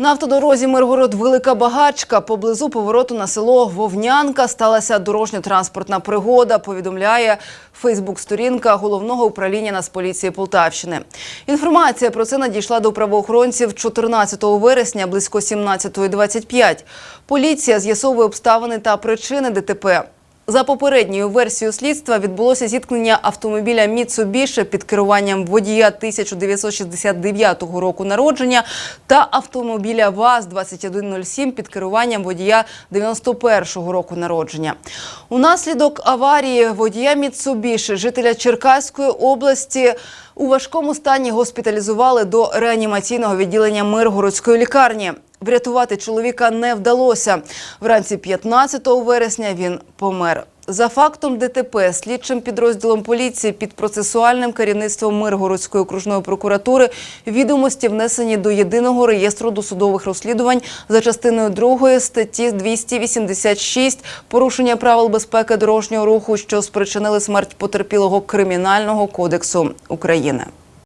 На автодорозі Миргород Велика Багачка поблизу повороту на село Вовнянка сталася дорожньо-транспортна пригода. Повідомляє Фейсбук-сторінка головного управління Нацполіції Полтавщини. Інформація про це надійшла до правоохоронців 14 вересня близько 17.25. Поліція з'ясовує обставини та причини ДТП. За попередньою версією слідства відбулося зіткнення автомобіля Mitsubishi під керуванням водія 1969 року народження та автомобіля ВАЗ-2107 під керуванням водія 91 року народження. Унаслідок аварії водія Mitsubishi, жителя Черкаської області, у важкому стані госпіталізували до реанімаційного відділення Миргородської лікарні. Врятувати чоловіка не вдалося. Вранці 15 вересня він помер. За фактом ДТП слідчим підрозділом поліції під процесуальним керівництвом Миргородської окружної прокуратури відомості внесені до єдиного реєстру досудових розслідувань за частиною 2 статті 286 порушення правил безпеки дорожнього руху, що спричинили смерть потерпілого Кримінального кодексу України.